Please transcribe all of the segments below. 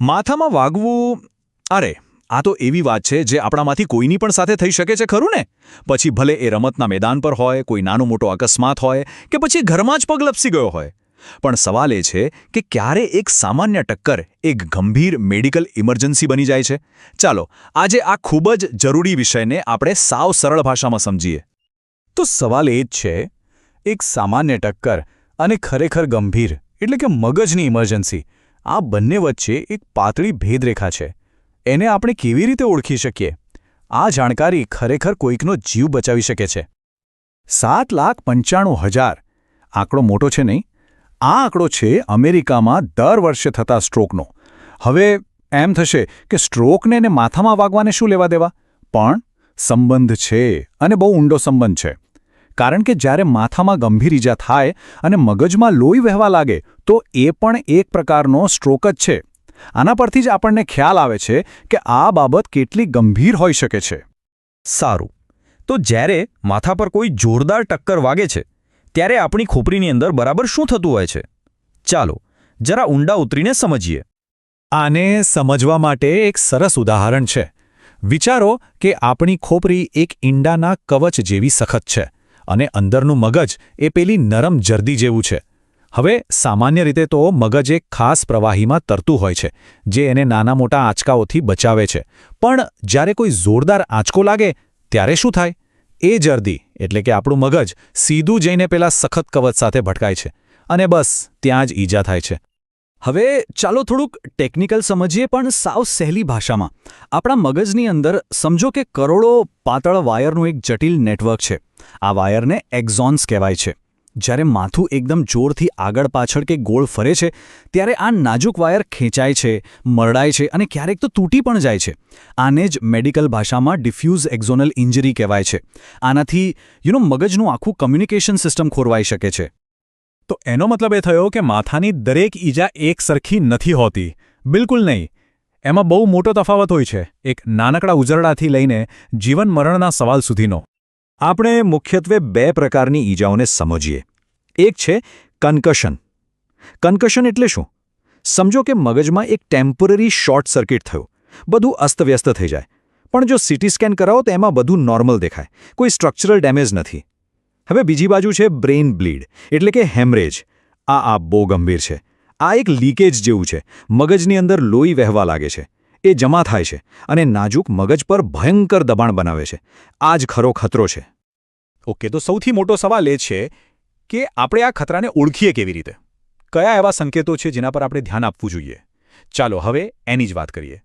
માથામાં વાગવું, અરે, આ તો એવી વાત છે જે આપણામાંથી કોઈની પણ સાથે થઈ શકે છે, ખરું ને? પછી ભલે એ રમતના મેદાન પર હોય, કોઈ નાનો મોટો અકસ્માત હોય, કે પછી ઘરમાં જ પગ લપસી ગયો હોય. પણ સવાલ એ છે કે ક્યારે એક સામાન્ય ટક્કર, એક ગંભીર મેડિકલ ઇમરજન્સી બની જાય છે? ચાલો, આજે આ ખૂબ જ જરૂરી વિષયને આપણે સાવ સરળ ભાષામાં સમજીએ. તો સવાલ એ જ છે, એક સામાન્ય ટક્કર અને ખરેખર ગંભીર, એટલે કે મગજની ઇમરજન્સી આ બંને વચ્ચે એક પાતળી ભેદરેખા છે. એને આપણે કેવી રીતે ઓળખી શકીએ? આ જાણકારી ખરેખર કોઈકનો જીવ બચાવી શકે છે. સાત લાખ પંચાણું હજાર. આંકડો મોટો છે નહીં? આ આંકડો છે અમેરિકામાં દર વર્ષે થતા સ્ટ્રોકનો. હવે એમ થશે કે સ્ટ્રોકને એને માથામાં વાગવાને શું લેવા દેવા? પણ સંબંધ છે અને બહુ ઊંડો સંબંધ છે. કારણ કે જ્યારે માથામાં ગંભીર ઈજા થાય અને મગજમાં લોહી વહેવા લાગે, તો એ પણ એક પ્રકારનો સ્ટ્રોક જ છે. આના પરથી જ આપણને ખ્યાલ આવે છે કે આ બાબત કેટલી ગંભીર હોઈ શકે છે. સારું. તો જ્યારે માથા પર કોઈ જોરદાર ટક્કર વાગે છે, ત્યારે આપણી ખોપરીની અંદર બરાબર શું થતું હોય છે? ચાલો, જરા ઊંડા ઉતરીને સમજીએ. આને સમજવા માટે એક સરસ ઉદાહરણ છે. વિચારો કે આપણી ખોપરી એક ઈંડાના કવચ જેવી સખત છે. અને અંદરનું મગજ એ પેલી નરમ જર્દી જેવું છે. હવે સામાન્ય રીતે તો મગજ એક ખાસ પ્રવાહીમાં તરતું હોય છે, જે એને નાના મોટા આંચકાઓથી બચાવે છે. પણ જ્યારે કોઈ જોરદાર આંચકો લાગે, ત્યારે શું થાય? એ જર્દી, એટલે કે આપણું મગજ, સીધું જઈને પેલા સખત કવચ સાથે ભટકાય છે. અને બસ, ત્યાં જ ઈજા થાય છે. હવે ચાલો થોડુંક ટેકનિકલ સમજીએ પણ સાવ સહેલી ભાષામાં. આપણા મગજની અંદર સમજો કે કરોડો પાતળ વાયરનું એક જટિલ નેટવર્ક છે. આ વાયરને એક્ઝોન્સ કહેવાય છે. જ્યારે માથું એકદમ જોરથી આગળ પાછળ કે ગોળ ફરે છે, ત્યારે આ નાજુક વાયર ખેંચાય છે, મરડાય છે અને ક્યારેક તો તૂટી પણ જાય છે. આને જ મેડિકલ ભાષામાં ડિફ્યુઝ એક્ઝોનલ ઇન્જરી કહેવાય છે. આનાથી યુનો મગજનું આખું કમ્યુનિકેશન સિસ્ટમ ખોરવાઈ શકે છે. તો એનો મતલબ એ થયો કે માથાની દરેક ઈજા એક સરખી નથી હોતી. બિલકુલ નહીં. એમાં બહુ મોટો તફાવત હોય છે. એક નાનકડા ઉજરડાથી લઈને જીવન મરણના સવાલ સુધીનો. આપણે મુખ્યત્વે બે પ્રકારની ઈજાઓને સમજીએ. એક છે કન્કશન. કન્કશન એટલે શું? સમજો કે મગજમાં એક ટેમ્પરરી શોર્ટ સર્કિટ થયું. બધું અસ્તવ્યસ્ત થઈ જાય. પણ જો સીટી સ્કેન કરાવો તો એમાં બધું નોર્મલ દેખાય. કોઈ સ્ટ્રક્ચરલ ડેમેજ નથી. હવે બીજી બાજુ છે બ્રેઇન બ્લીડ, એટલે કે હેમરેજ. આ આ બહુ ગંભીર છે. આ એક લીકેજ જેવું છે. મગજની અંદર લોહી વહેવા લાગે છે. એ જમા થાય છે અને નાજુક મગજ પર ભયંકર દબાણ બનાવે છે. આ જ ખરો ખતરો છે. ઓકે, તો સૌથી મોટો સવાલ એ છે કે આપણે આ ખતરાને ઓળખીએ કેવી રીતે? કયા એવા સંકેતો છે જેના પર આપણે ધ્યાન આપવું જોઈએ? ચાલો, હવે એની જ વાત કરીએ.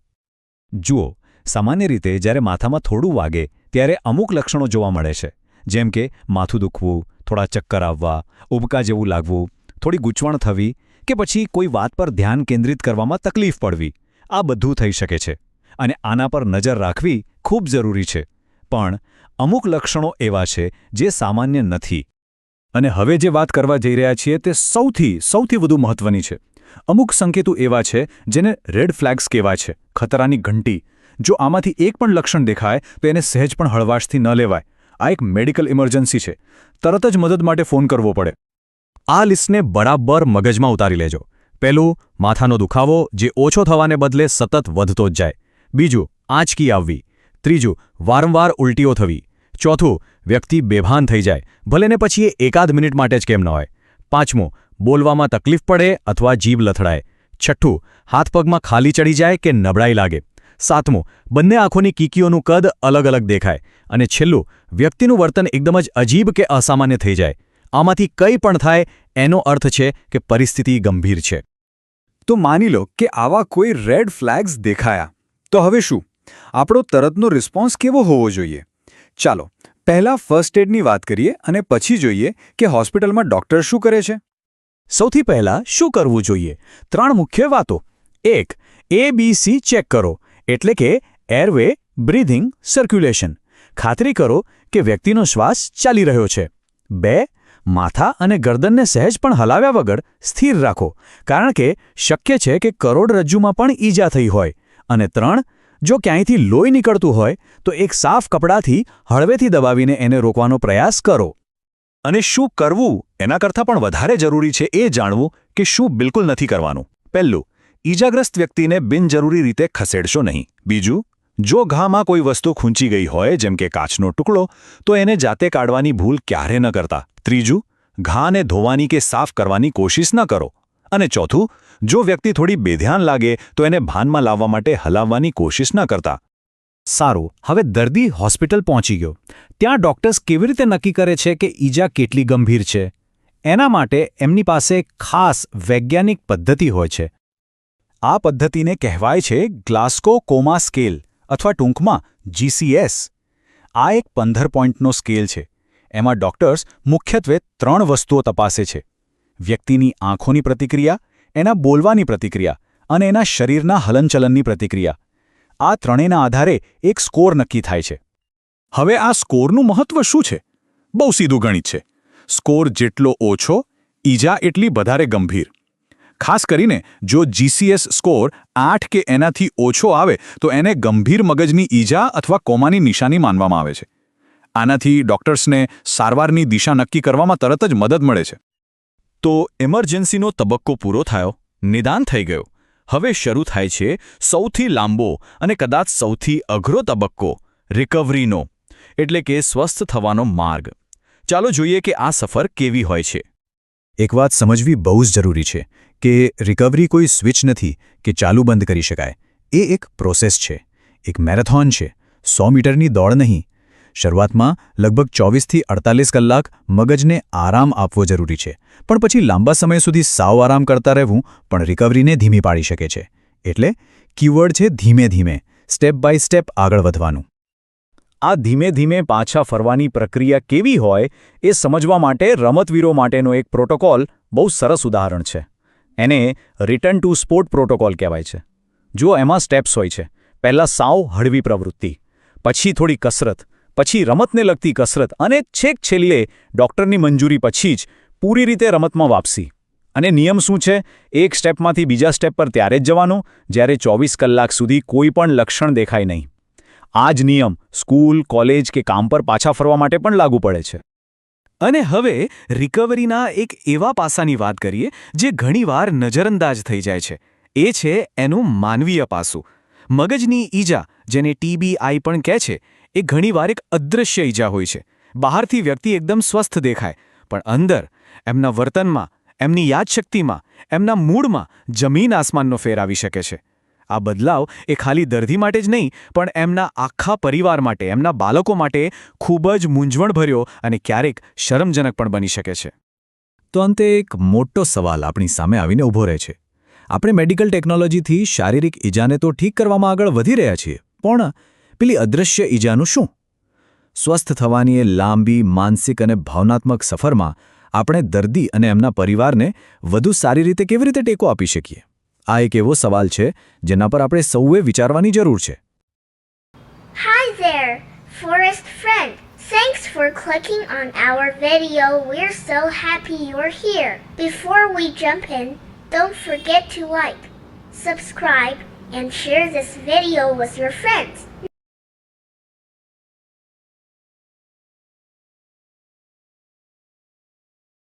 જુઓ, સામાન્ય રીતે જ્યારે માથામાં થોડું વાગે, ત્યારે અમુક લક્ષણો જોવા મળે છે. જેમ કે માથું દુખવું, થોડા ચક્કર આવવા, ઉબકા જેવું લાગવું, થોડી ગૂંચવણ થવી કે પછી કોઈ વાત પર ધ્યાન કેન્દ્રિત કરવામાં તકલીફ પડવી, આ બધું થઈ શકે છે. અને આના પર નજર રાખવી ખૂબ જરૂરી છે. પણ અમુક લક્ષણો એવા છે જે સામાન્ય નથી. અને હવે જે વાત કરવા જઈ રહ્યા છીએ તે સૌથી સૌથી વધુ મહત્વની છે. અમુક સંકેતો એવા છે જેને રેડ ફ્લેગ્સ કહેવાય છે, ખતરાની ઘંટી. જો આમાંથી એક પણ લક્ષણ દેખાય, તો એને સહેજ પણ હળવાશથી ન લેવાય. આ એક મેડિકલ ઇમરજન્સી છે. તરત જ મદદ માટે ફોન કરવો પડે. આ લિસ્ટને બરાબર મગજમાં ઉતારી લેજો. પહેલું, માથાનો દુખાવો જે ઓછો થવાને બદલે સતત વધતો જ જાય. બીજું, આંચકી આવવી. ત્રીજું, વારંવાર ઉલટીઓ થવી. ચોથું, વ્યક્તિ બેભાન થઈ જાય. ભલેને પછી એ એકાદ મિનિટ માટે જ કેમ ન હોય. પાંચમું, બોલવામાં તકલીફ પડે અથવા જીભ લથડાય. છઠ્ઠું, હાથ પગમાં ખાલી ચડી જાય કે નબળાઈ લાગે. સાતમું, બંને આંખોની કીકીઓનું કદ અલગ અલગ દેખાય અને છેલ્લું, વ્યક્તિનું વર્તન એકદમ જ અજીબ કે અસામાન્ય થઈ જાય. આમાંથી કંઈ પણ થાય, એનો અર્થ છે કે પરિસ્થિતિ ગંભીર છે. તો માની લો કે આવા કોઈ રેડ ફ્લેગ્સ દેખાયા. તો હવે શું? આપણો તરતનો રિસ્પોન્સ કેવો હોવો જોઈએ? ચાલો, પહેલા ફર્સ્ટ એડની વાત કરીએ અને પછી જોઈએ કે હોસ્પિટલમાં ડોક્ટર શું કરે છે. સૌથી પહેલા શું કરવું જોઈએ? ત્રણ મુખ્ય વાતો. એક એ બી સી ચેક કરો. એટલે કે એરવે બ્રીધિંગ સર્ક્યુલેશન. ખાતરી કરો કે વ્યક્તિનો શ્વાસ ચાલી રહ્યો છે. બે, માથા અને ગરદનને સહેજ પણ હલાવ્યા વગર સ્થિર રાખો, કારણ કે શક્ય છે કે કરોડરજ્જુમાં પણ ઈજા થઈ હોય. અને ત્રણ, જો ક્યાંયથી લોહી નીકળતું હોય, તો એક સાફ કપડાથી હળવેથી દબાવીને એને રોકવાનો પ્રયાસ કરો. અને શું કરવું એના કરતાં પણ વધારે જરૂરી છે એ જાણવું કે શું બિલકુલ નથી કરવાનું. પહેલું ઈજાગ્રસ્ત વ્યક્તિને બિનજરૂરી રીતે ખસેડશો નહીં. બીજું, જો ઘામાં કોઈ વસ્તુ ખૂંચી ગઈ હોય, જેમ કે કાચનો ટુકડો, તો એને જાતે કાઢવાની ભૂલ ક્યારે ન કરતા. ત્રીજું, ઘાને ધોવાની કે સાફ કરવાની કોશિશ ન કરો. અને ચોથું, જો વ્યક્તિ થોડી બેધ્યાન લાગે, તો એને ભાનમાં લાવવા માટે હલાવવાની કોશિશ ન કરતા. સારું, હવે દર્દી હોસ્પિટલ પહોંચી ગયો. ત્યાં ડોક્ટર્સ કેવી રીતે નક્કી કરે છે કે ઈજા કેટલી ગંભીર છે? એના માટે એમની પાસે ખાસ વૈજ્ઞાનિક પદ્ધતિ હોય છે. આ પદ્ધતિને કહેવાય છે ગ્લાસ્કો કોમા સ્કેલ અથવા ટૂંકમાં જીસીએસ આ એક પંદર પોઈન્ટનો સ્કેલ છે. એમાં ડોક્ટર્સ મુખ્યત્વે ત્રણ વસ્તુઓ તપાસે છે. વ્યક્તિની આંખોની પ્રતિક્રિયા, એના બોલવાની પ્રતિક્રિયા અને એના શરીરના હલનચલનની પ્રતિક્રિયા. આ ત્રણેયના આધારે એક સ્કોર નક્કી થાય છે. હવે આ સ્કોરનું મહત્વ શું છે? બહુ સીધું ગણિત છે. સ્કોર જેટલો ઓછો, ઈજા એટલી વધારે ગંભીર. ખાસ કરીને જો જીસીએસ સ્કોર આઠ કે એનાથી ઓછો આવે, તો એને ગંભીર મગજની ઈજા અથવા કોમાની નિશાની માનવામાં આવે છે. આનાથી ડોક્ટર્સને સારવારની દિશા નક્કી કરવામાં તરત જ મદદ મળે છે. તો ઇમરજન્સીનો તબક્કો પૂરો થયો, નિદાન થઈ ગયું. હવે શરૂ થાય છે સૌથી લાંબો અને કદાચ સૌથી અઘરો તબક્કો રિકવરીનો એટલે કે સ્વસ્થ થવાનો માર્ગ. ચાલો જોઈએ કે આ સફર કેવી હોય છે. એક વાત સમજવી બહુ જ જરૂરી છે કે રિકવરી કોઈ સ્વિચ નથી કે ચાલુ બંધ કરી શકાય. એ એક પ્રોસેસ છે. એક મેરેથોન છે. સો મીટરની દોડ નહીં. શરૂઆતમાં લગભગ ચોવીસથી અડતાલીસ કલાક મગજને આરામ આપવો જરૂરી છે. પણ પછી લાંબા સમય સુધી સાવ આરામ કરતા રહેવું પણ રિકવરીને ધીમી પાડી શકે છે. એટલે કીવર્ડ છે ધીમે ધીમે સ્ટેપ બાય સ્ટેપ આગળ વધવાનું. આ ધીમે ધીમે પાછા ફરવાની પ્રક્રિયા કેવી હોય એ સમજવા માટે રમતવીરો માટેનો એક પ્રોટોકોલ બહુ સરસ ઉદાહરણ છે. એને રિટર્ન ટુ સ્પોર્ટ પ્રોટોકોલ કહેવાય છે. જો એમાં સ્ટેપ્સ હોય છે. પહેલાં સાવ હળવી પ્રવૃત્તિ, પછી થોડી કસરત, પછી રમતને લગતી કસરત અને છેક છેલ્લે ડૉક્ટરની મંજૂરી પછી જ પૂરી રીતે રમતમાં વાપસી. અને નિયમ શું છે? એક સ્ટેપમાંથી બીજા સ્ટેપ પર ત્યારે જ જવાનું, જ્યારે ચોવીસ કલાક સુધી કોઈ પણ લક્ષણ દેખાય નહીં. આ જ નિયમ સ્કૂલ, કોલેજ કે કામ પર પાછા ફરવા માટે પણ લાગુ પડે છે. અને હવે રિકવરીના એક એવા પાસાની વાત કરીએ જે ઘણીવાર નજરઅંદાજ થઈ જાય છે. એ છે એનું માનવીય પાસું. મગજની ઈજા, જેને ટીબીઆઈ પણ કહે છે, એ ઘણીવાર એક અદૃશ્ય ઈજા હોય છે. બહારથી વ્યક્તિ એકદમ સ્વસ્થ દેખાય, પણ અંદર, એમના વર્તનમાં, એમની યાદશક્તિમાં, એમના મૂડમાં જમીન આસમાનનો ફેર આવી શકે છે. આ બદલાવ એ ખાલી દર્દી માટે જ નહીં, પણ એમના આખા પરિવાર માટે, એમના બાળકો માટે ખૂબ જ મૂંઝવણભર્યો અને ક્યારેક શરમજનક પણ બની શકે છે. તો અંતે એક મોટો સવાલ આપણી સામે આવીને ઊભો રહે છે. આપણે મેડિકલ ટેકનોલોજીથી શારીરિક ઈજાને તો ઠીક કરવામાં આગળ વધી રહ્યા છીએ, પણ પેલી અદૃશ્ય ઈજાનું શું? સ્વસ્થ થવાની એ લાંબી, માનસિક અને ભાવનાત્મક સફરમાં આપણે દર્દી અને એમના પરિવારને વધુ સારી રીતે કેવી રીતે ટેકો આપી શકીએ? આ એક એવો સવાલ છે જેના પર આપણે સૌએ વિચારવાની જરૂર છે Hi there, forest friend. Thanks for clicking on our video. We're so happy you're here. Before we jump in, don't forget to like, subscribe, and share this video with your friends.